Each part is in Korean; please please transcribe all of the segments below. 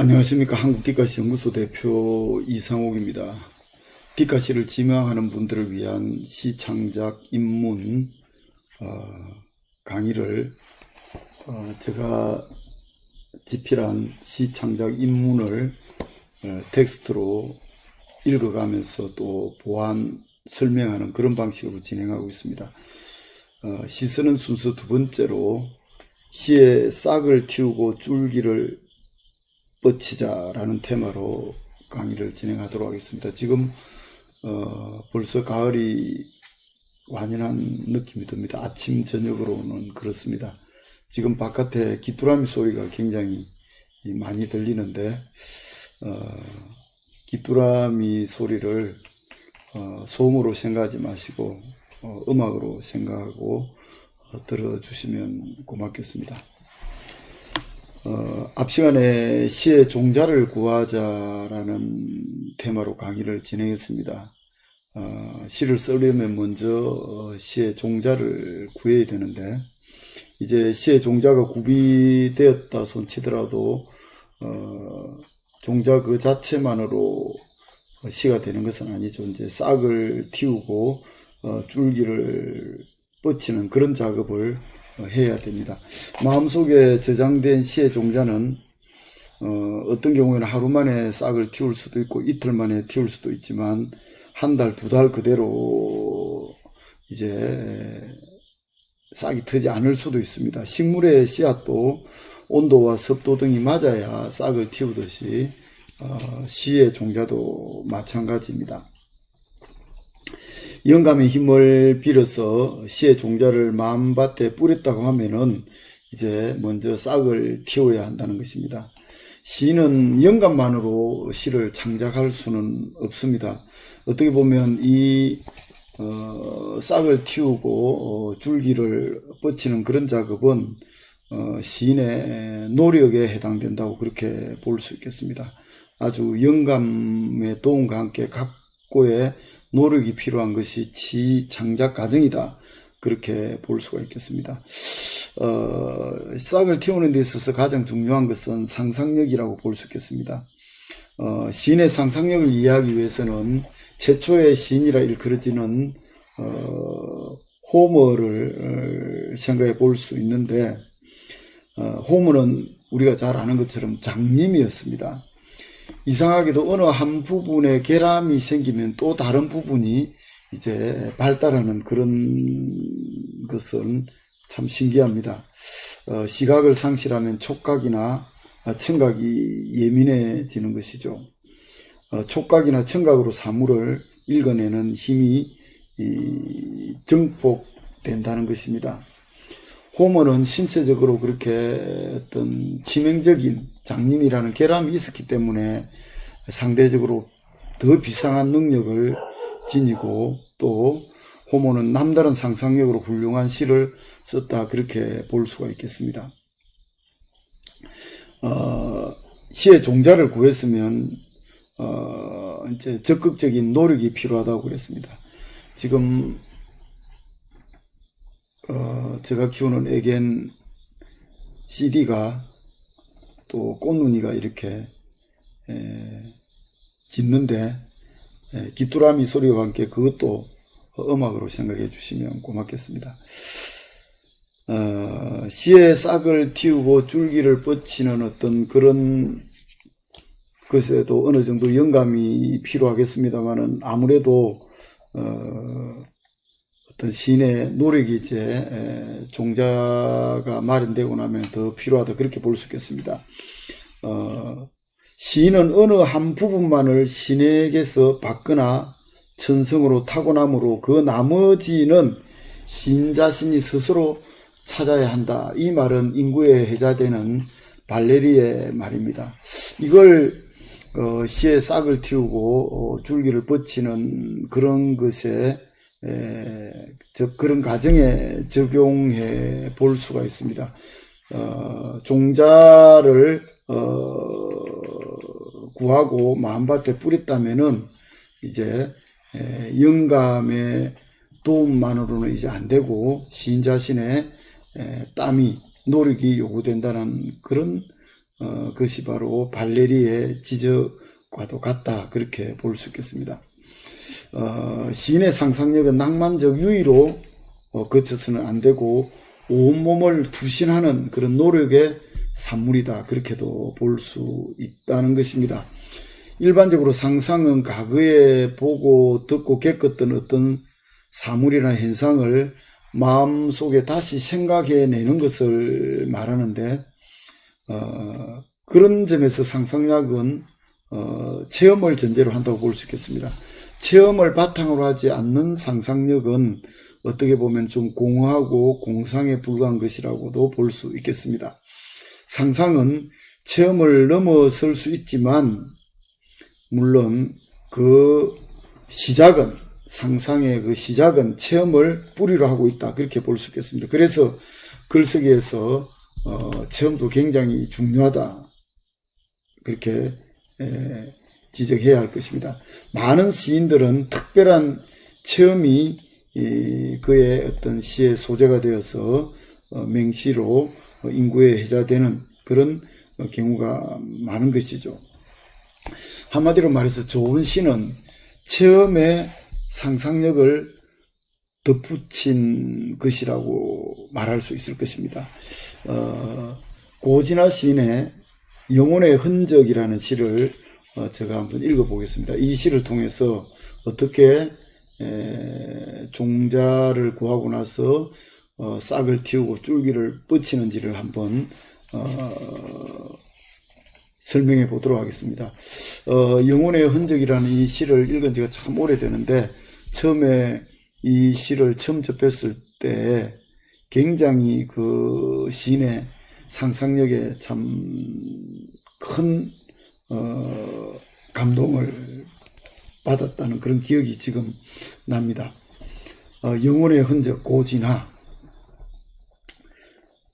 안녕하십니까. 한국디카시 연구소 대표 이상옥입니다. 디카시를 지망하는 분들을 위한 시창작 입문 어, 강의를 어, 제가 집필한 시창작 입문을 어, 텍스트로 읽어가면서 또 보완 설명하는 그런 방식으로 진행하고 있습니다. 어, 시 쓰는 순서 두 번째로 시의 싹을 틔우고 줄기를 뻗치자라는 테마로 강의를 진행하도록 하겠습니다. 지금 어, 벌써 가을이 완연한 느낌이 듭니다. 아침 저녁으로는 그렇습니다. 지금 바깥에 귀뚜라미 소리가 굉장히 많이 들리는데 어, 귀뚜라미 소리를 어, 소음으로 생각하지 마시고 어, 음악으로 생각하고 어, 들어주시면 고맙겠습니다. 어, 앞 시간에 시의 종자를 구하자라는 테마로 강의를 진행했습니다. 어, 시를 쓰려면 먼저 어, 시의 종자를 구해야 되는데 이제 시의 종자가 구비되었다 손치더라도 어, 종자 그 자체만으로 시가 되는 것은 아니죠. 이제 싹을 틔우고 어, 줄기를 뻗치는 그런 작업을 어, 해야 됩니다. 마음속에 저장된 시의 종자는 어, 어떤 경우에는 하루 만에 싹을 틔울 수도 있고 이틀 만에 틔울 수도 있지만 한 달, 두 달 그대로 이제 싹이 트지 않을 수도 있습니다. 식물의 씨앗도 온도와 습도 등이 맞아야 싹을 틔우듯이 어, 시의 종자도 마찬가지입니다. 영감의 힘을 빌어서 시의 종자를 마음밭에 뿌렸다고 하면은 이제 먼저 싹을 틔워야 한다는 것입니다. 시는 영감만으로 시를 창작할 수는 없습니다. 어떻게 보면 이 어, 싹을 틔우고 어, 줄기를 뻗치는 그런 작업은 어, 시인의 노력에 해당된다고 그렇게 볼 수 있겠습니다. 아주 영감의 도움과 함께 각 고의 노력이 필요한 것이 시 창작 과정이다. 그렇게 볼 수가 있겠습니다. 어, 싹을 틔우는 데 있어서 가장 중요한 것은 상상력이라고 볼 수 있겠습니다. 어, 시인의 상상력을 이해하기 위해서는 최초의 시인이라 일컬어지는 어, 호머를 어, 생각해 볼 수 있는데 어, 호머는 우리가 잘 아는 것처럼 장님이었습니다. 이상하게도 어느 한 부분에 결함이 생기면 또 다른 부분이 이제 발달하는 그런 것은 참 신기합니다. 어, 시각을 상실하면 촉각이나 청각이 예민해지는 것이죠. 어, 촉각이나 청각으로 사물을 읽어내는 힘이 이, 증폭된다는 것입니다. 호모는 신체적으로 그렇게 어떤 치명적인 장님이라는 결함이 있었기 때문에 상대적으로 더 비상한 능력을 지니고 또 호모는 남다른 상상력으로 훌륭한 시를 썼다 그렇게 볼 수가 있겠습니다. 어, 시의 종자를 구했으면 어, 이제 적극적인 노력이 필요하다고 그랬습니다. 지금 어, 제가 키우는 애견 CD가 또 꽃무늬가 이렇게 에, 귀뚜라미 소리와 함께 그것도 음악으로 생각해 주시면 고맙겠습니다. 어, 씨의 싹을 틔우고 줄기를 뻗치는 어떤 그런 것에도 어느 정도 영감이 필요하겠습니다만은 아무래도 어, 어떤 시인의 노력이 이제 에, 종자가 마련되고 나면 더 필요하다 그렇게 볼 수 있겠습니다. 어, 시인은 어느 한 부분만을 신에게서 받거나 천성으로 타고남으로 그 나머지는 시인 자신이 스스로 찾아야 한다. 이 말은 인구에 해자되는 발레리의 말입니다. 이걸 어, 시의 싹을 틔우고 어, 줄기를 뻗치는 그런 것에 에, 저, 그런 가정에 적용해 볼 수가 있습니다. 어, 종자를 어, 구하고 마음밭에 뿌렸다면은 이제 에, 영감의 도움만으로는 이제 안 되고 시인 자신의 에, 땀이 노력이 요구된다는 그런 어, 그것이 바로 발레리의 지적과도 같다 그렇게 볼 수 있겠습니다. 어, 시인의 상상력은 낭만적 유의로 어, 그쳐서는 안 되고 온몸을 투신하는 그런 노력의 산물이다 그렇게도 볼 수 있다는 것입니다. 일반적으로 상상은 과거에 보고 듣고 겪었던 어떤 사물이나 현상을 마음속에 다시 생각해내는 것을 말하는데 어, 그런 점에서 상상력은 어, 체험을 전제로 한다고 볼 수 있겠습니다. 체험을 바탕으로 하지 않는 상상력은 어떻게 보면 좀 공허하고 공상에 불과한 것이라고도 볼 수 있겠습니다. 상상은 체험을 넘어설 수 있지만 물론 그 시작은 상상의 그 시작은 체험을 뿌리로 하고 있다 그렇게 볼 수 있겠습니다. 그래서 글쓰기에서 어, 체험도 굉장히 중요하다 그렇게 에, 지적해야 할 것입니다. 많은 시인들은 특별한 체험이 이, 그의 어떤 시의 소재가 되어서 어, 맹시로 어, 인구에 회자되는 그런 어, 경우가 많은 것이죠. 한마디로 말해서 좋은 시는 체험의 상상력을 덧붙인 것이라고 말할 수 있을 것입니다. 어, 고진아 시인의 영혼의 흔적이라는 시를 어, 제가 한번 읽어보겠습니다. 이 시를 통해서 어떻게 에, 종자를 구하고 나서 어, 싹을 틔우고 줄기를 뻗치는지를 한번 어, 설명해 보도록 하겠습니다. 어, 영혼의 흔적이라는 이 시를 읽은 지가 참 오래되는데 처음에 이 시를 처음 접했을 때 굉장히 그 시인의 상상력에 참 큰 어, 감동을 받았다는 그런 기억이 지금 납니다. 어, 영혼의 흔적 고진하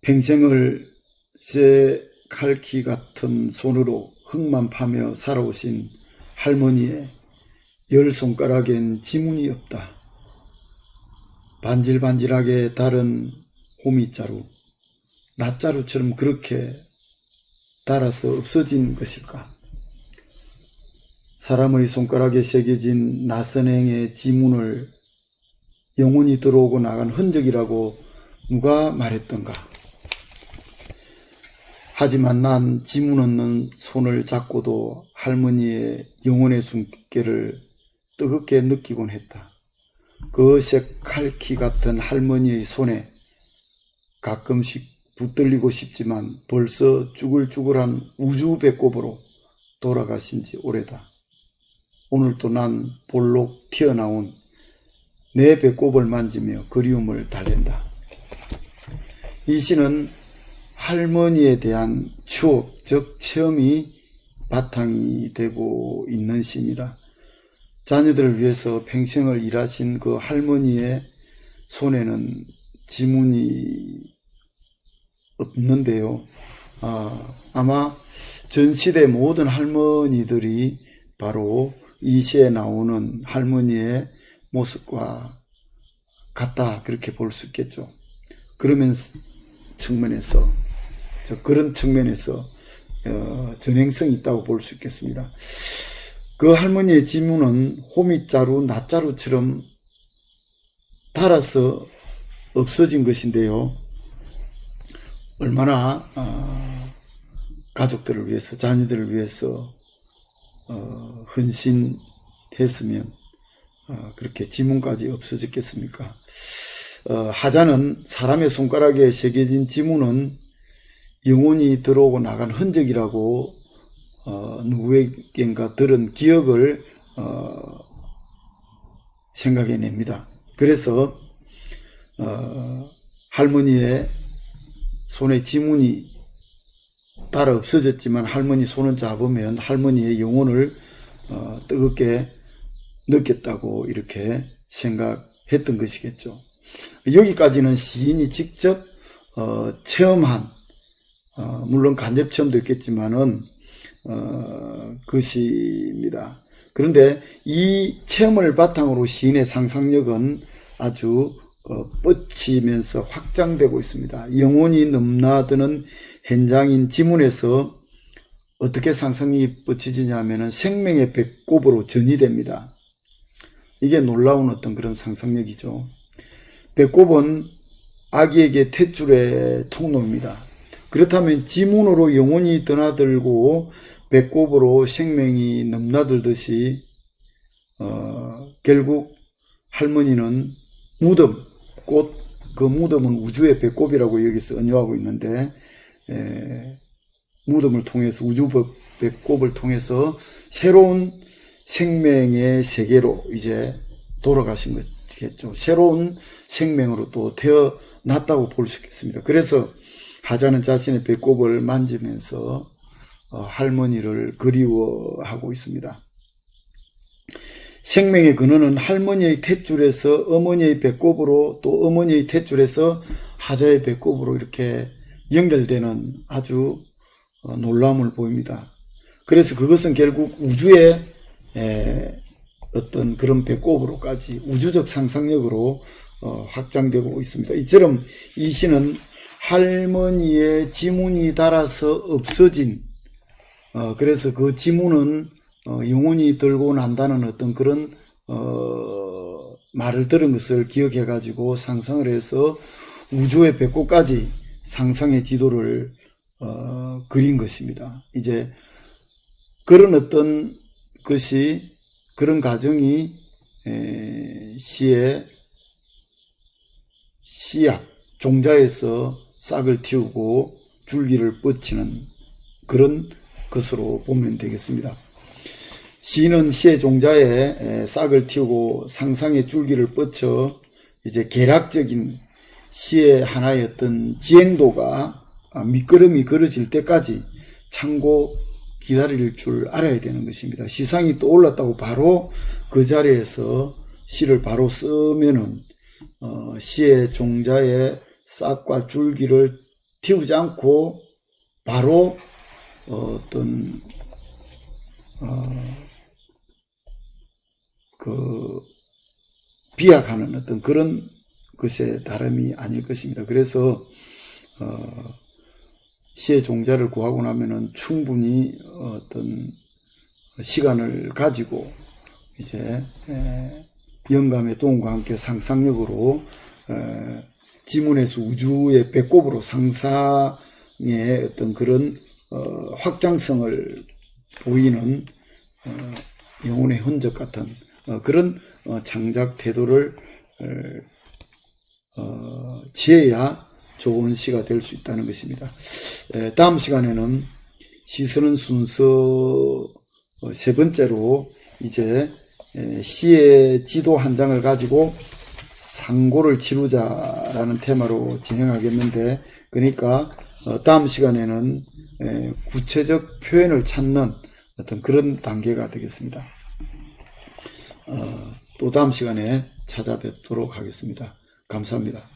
평생을 새 칼키 같은 손으로 흙만 파며 살아오신 할머니의 열 손가락엔 지문이 없다. 반질반질하게 다른 호미자루, 낫자루처럼 그렇게 달아서 없어진 것일까? 사람의 손가락에 새겨진 낯선 행의 지문을 영혼이 들어오고 나간 흔적이라고 누가 말했던가? 하지만 난 지문 없는 손을 잡고도 할머니의 영혼의 숨결을 뜨겁게 느끼곤 했다. 그 색칼키 같은 할머니의 손에 가끔씩 붙들리고 싶지만 벌써 쭈글쭈글한 우주 배꼽으로 돌아가신 지 오래다. 오늘도 난 볼록 튀어나온 내 배꼽을 만지며 그리움을 달랜다. 이 시는 할머니에 대한 추억, 즉 체험이 바탕이 되고 있는 시입니다. 자녀들을 위해서 평생을 일하신 그 할머니의 손에는 지문이 없는데요. 아, 아마 전 시대 모든 할머니들이 바로 이 시에 나오는 할머니의 모습과 같다 그렇게 볼 수 있겠죠. 그러면 측면에서 저 그런 측면에서 어, 전행성이 있다고 볼 수 있겠습니다. 그 할머니의 지문은 호미자루, 낫자루처럼 달아서 없어진 것인데요. 얼마나 어, 가족들을 위해서, 자녀들을 위해서 어, 헌신했으면 어, 그렇게 지문까지 없어졌겠습니까? 어, 하자는 사람의 손가락에 새겨진 지문은 영혼이 들어오고 나간 흔적이라고 어, 누구에겐가 들은 기억을 어, 생각해냅니다. 그래서 어, 할머니의 손에 지문이 따라 없어졌지만 할머니 손을 잡으면 할머니의 영혼을 어, 뜨겁게 느꼈다고 이렇게 생각했던 것이겠죠. 여기까지는 시인이 직접 어, 체험한 어, 물론 간접 체험도 있겠지만은 어, 것입니다. 그런데 이 체험을 바탕으로 시인의 상상력은 아주 어, 뻗치면서 확장되고 있습니다. 영혼이 넘나드는 현장인 지문에서 어떻게 상승이 뻗쳐지냐면은 생명의 배꼽으로 전이됩니다. 이게 놀라운 어떤 그런 상상력이죠. 배꼽은 아기에게 탯줄의 통로입니다. 그렇다면 지문으로 영혼이 드나들고 배꼽으로 생명이 넘나들듯이 어, 결국 할머니는 무덤, 꽃, 그 무덤은 우주의 배꼽이라고 여기서 언유하고 있는데 에, 무덤을 통해서 우주 배- 배꼽을 통해서 새로운 생명의 세계로 이제 돌아가신 것이겠죠. 새로운 생명으로 또 태어났다고 볼 수 있겠습니다. 그래서 하자는 자신의 배꼽을 만지면서 어, 할머니를 그리워하고 있습니다. 생명의 근원은 할머니의 탯줄에서 어머니의 배꼽으로 또 어머니의 탯줄에서 하자의 배꼽으로 이렇게 연결되는 아주 어, 놀라움을 보입니다. 그래서 그것은 결국 우주의 에, 어떤 그런 배꼽으로까지 우주적 상상력으로 어, 확장되고 있습니다. 이처럼 이 시는 할머니의 지문이 달아서 없어진 어, 그래서 그 지문은 어, 영혼이 들고 난다는 어떤 그런 어, 말을 들은 것을 기억해 가지고 상상을 해서 우주의 배꼽까지 상상의 지도를 어, 그린 것입니다. 이제 그런 어떤 것이 그런 가정이 에, 시의 씨앗 종자에서 싹을 틔우고 줄기를 뻗치는 그런 것으로 보면 되겠습니다. 시는 시의 종자에 에, 싹을 틔우고 상상의 줄기를 뻗쳐 이제 계략적인 시의 하나의 어떤 지행도가 아, 밑거름이 걸어질 때까지 참고 기다릴 줄 알아야 되는 것입니다. 시상이 또 올랐다고 바로 그 자리에서 시를 바로 쓰면은 어, 시의 종자에 싹과 줄기를 틔우지 않고 바로 어, 어떤 어, 그 비약하는 어떤 그런 것의 다름이 아닐 것입니다. 그래서 어, 시의 종자를 구하고 나면은 충분히 어떤 시간을 가지고 이제 에, 영감의 도움과 함께 상상력으로 에, 지문에서 우주의 배꼽으로 상상의 어떤 그런 어, 확장성을 보이는 어, 영혼의 흔적 같은 어, 그런 어, 창작 태도를 어, 어, 지어야 좋은 시가 될 수 있다는 것입니다. 에, 다음 시간에는 시쓰는 순서 어, 세 번째로 이제 에, 시의 지도 한 장을 가지고 상고를 치르자라는 테마로 진행하겠는데 그러니까 어, 다음 시간에는 에, 구체적 표현을 찾는 어떤 그런 단계가 되겠습니다. 어, 또 다음 시간에 찾아뵙도록 하겠습니다. 감사합니다.